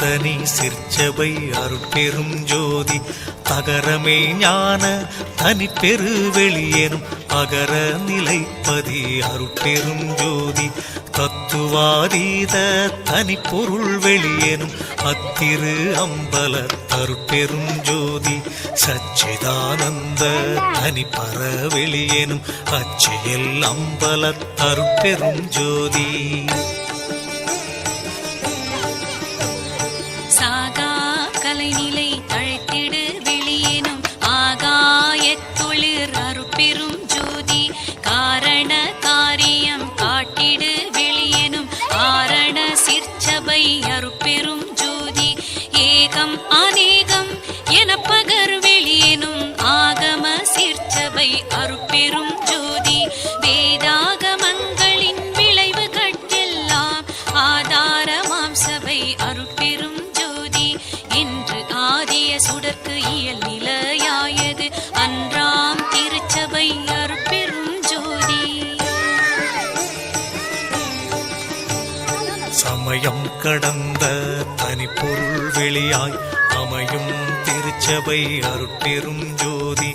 அத்தனி சிற்சபை அருட்பெரும் ஜோதி. தகரமே ஞான தனிப்பெரு வெளியேனும் அகர நிலைப்பதி அருட்பெரும் ஜோதி. தத்துவாதீத தனிப்பொருள் வெளியேனும் அத்திரு அம்பல தருட்பெரும் ஜோதி. சச்சிதானந்த தனிப்பற வெளியேனும் அச்சியல் அம்பல தருட்பெரும் ஜோதி. அவை அருட்பெரும் ஜோதி. வேதாகமங்களின் விளைவுகட்கெல்லாம் ஆதாரமாம் சபை அருட்பெரும் ஜோதி. என்று ஆதிய சுடற்கு இயல் நிலையாயது. அன்றாம் திருச்சபை அருட்பெரும் ஜோதி. சமயம் கடந்த தனிப்பொருள் வெளியாய் அமையும் திருச்சபை அருட்பெரும் ஜோதி.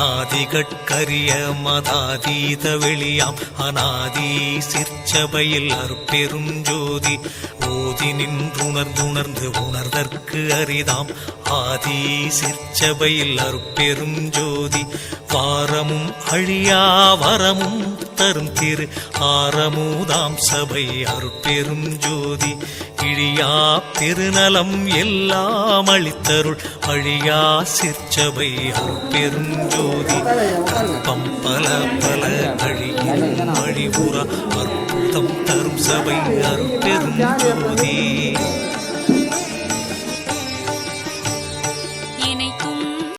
மனாதிகட்கரிய மதாதீத வெளியாம். அநாதி சிற்சபையில் அருட்பெரும் ஜோதி. ஓதி நின்றுணர்ந்துணர்ந்து உணர்தற்கு அரிதாம். ஆதி சிற்சபையில் அருட்பெரும் ஜோதி. வாரமும் அழியா வரமும் தரும் திரு. ஆரமூதாம் சபை அருட்பெரும் ஜோதி. இழியா பெருநலம் எல்லாம் அளித்தருள் அழியா சிற்சபை அருட்பெரும் ஜோதி. கற்பம் பல பல அழியும் அழிவுறா அற்புதம் தரும் சபை அருட்பெரும் ஜோதி